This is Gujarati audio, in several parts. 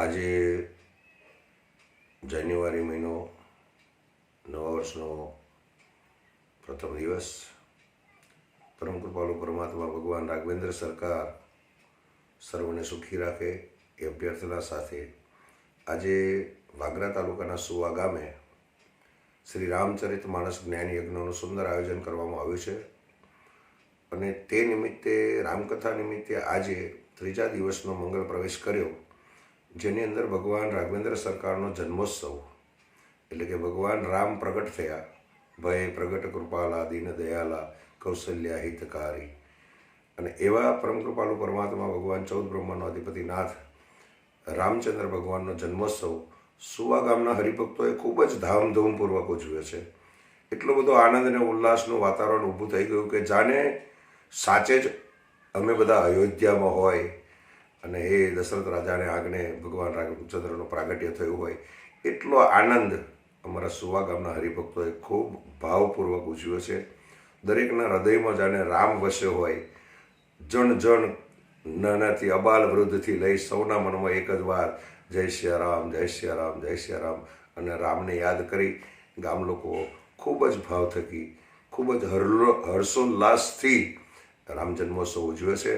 આજે જાન્યુઆરી મહિનો, નવા વર્ષનો પ્રથમ દિવસ. પરમ કૃપાલુ પરમાત્મા ભગવાન રાઘવેન્દ્ર સરકાર સર્વને સુખી રાખે એ અભ્યર્થના સાથે આજે વાગરા તાલુકાના સુવા ગામે શ્રી રામચરિત માણસ જ્ઞાન યજ્ઞનું સુંદર આયોજન કરવામાં આવ્યું છે. અને તે નિમિત્તે, રામકથા નિમિત્તે આજે ત્રીજા દિવસનો મંગળ પ્રવેશ કર્યો. જેની અંદર ભગવાન રાઘવેન્દ્ર સરકારનો જન્મોત્સવ, એટલે કે ભગવાન રામ પ્રગટ થયા, ભય, પ્રગટ કૃપાલા દીન દયાલા, કૌશલ્યા હિતકારી. અને એવા પરમકૃપાલુ પરમાત્મા ભગવાન ચૌદ બ્રહ્માનો અધિપતિ નાથ, રામચંદ્ર ભગવાનનો જન્મોત્સવ, સુવા ગામના હરિભક્તોએ ખૂબ જ ધામધૂમપૂર્વક ઉજવ્યો છે. એટલો બધો આનંદ અને ઉલ્લાસનું વાતાવરણ ઊભું થઈ ગયું કે જાણે સાચે જ અમે બધા અયોધ્યામાં હોય અને એ દશરથ રાજાને આગને ભગવાન રામચંદ્રનું પ્રાગટ્ય થયું હોય, એટલો આનંદ અમારા સુવા ગામના હરિભક્તોએ ખૂબ ભાવપૂર્વક ઉજવ્યો છે. દરેકના હૃદયમાં જાણે રામ વસ્યો હોય, જણ જણ નાનાથી અબાલ વૃદ્ધથી લઈ સૌના મનમાં એક જ વાર જય શ્રી રામ, જય શ્રી રામ, જય શ્રી રામ. અને રામને યાદ કરી ગામ લોકો ખૂબ જ ભાવ થકી ખૂબ જ હર્લો, હર્ષોલ્લાસથી રામ જન્મોત્સવ ઉજવે છે.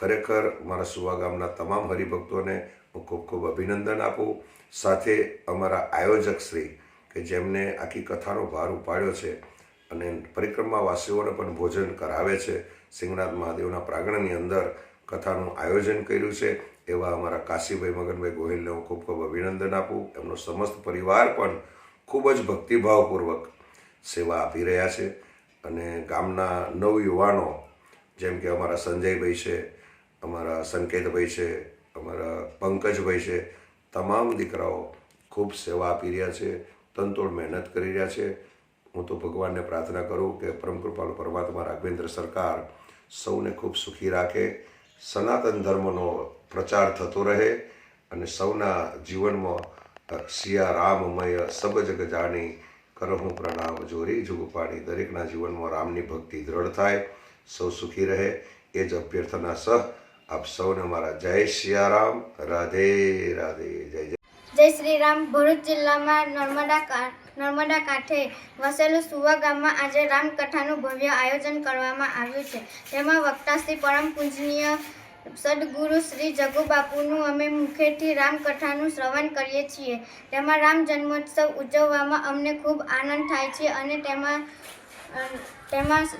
ખરેખર મારા સુવા ગામના તમામ હરિભક્તોને હું ખૂબ ખૂબ અભિનંદન આપું. સાથે અમારા આયોજક શ્રી કે જેમને આખી કથાનો ભાર ઉપાડ્યો છે અને પરિક્રમાવાસીઓને પણ ભોજન કરાવે છે સિંગનાથ મહાદેવના પ્રાંગણની અંદર કથાનું આયોજન કર્યું છે, એવા અમારા કાશીભાઈ મગનભાઈ ગોહિલને હું ખૂબ ખૂબ અભિનંદન આપું. એમનો સમસ્ત પરિવાર પણ ખૂબ જ ભક્તિભાવપૂર્વક સેવા આપી રહ્યા છે. અને ગામના નવ યુવાનો જેમ કે અમારા સંજયભાઈ છે અમારા સંકેતભાઈ છે, અમારા પંકજભાઈ છે, તમામ દીકરાઓ ખૂબ સેવા આપી રહ્યા છે, તનતોડ મહેનત કરી રહ્યા છે. હું તો ભગવાનને પ્રાર્થના કરું કે પરમ કૃપાલુ પરમાત્મા રાઘવેન્દ્ર સરકાર સૌને ખૂબ સુખી રાખે, સનાતન ધર્મનો પ્રચાર થતો રહે અને સૌના જીવનમાં સિયા રામમય સબ જગ જાણી કરહું પ્રણામ જોરી, જુગપાણી દરેકના જીવનમાં રામની ભક્તિ દ્રઢ થાય, સૌ સુખી રહે, એ જ અભ્યર્થના સહ આપ સૌને મારા જય સિયારામ રાધે રાધે, જય જય. જય શ્રી રામ ભરૂચ જિલ્લામાં નર્મદા નર્મદા કાંઠે વસેલું સુવા ગામમાં આજે રામકથાનું ભવ્ય આયોજન કરવામાં આવ્યું છે. તેમાં વક્તા શ્રી પરમ પૂજનીય સદગુરુ શ્રી જગુબાપુનું અમે મુખેથી રામકથાનું શ્રવણ કરીએ છીએ. તેમાં રામ જન્મોત્સવ ઉજવવામાં અમને ખૂબ આનંદ થાય છે અને તેમાં તેમાં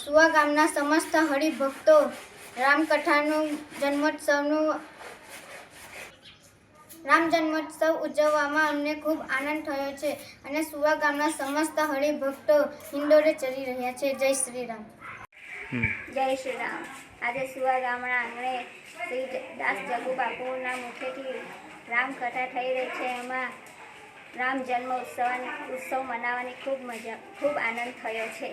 સુવા ગામના સમસ્ત હરિભક્તો રામકથાનું જન્મોત્સવનું રામ જન્મોત્સવ ઉજવવામાં અમને ખૂબ આનંદ થયો છે અને સુવા ગામના સમસ્ત હરિભક્તો હિંડોળે ચડી રહ્યા છે. જય શ્રી રામ જય શ્રી રામ આજે સુવા ગામના આંગણે શ્રી દાસ જગુ બાપુના મુખેથી રામકથા થઈ રહી છે. એમાં રામ જન્મ ઉત્સવ ઉત્સવ મનાવવાની ખૂબ મજા ખૂબ આનંદ થયો છે.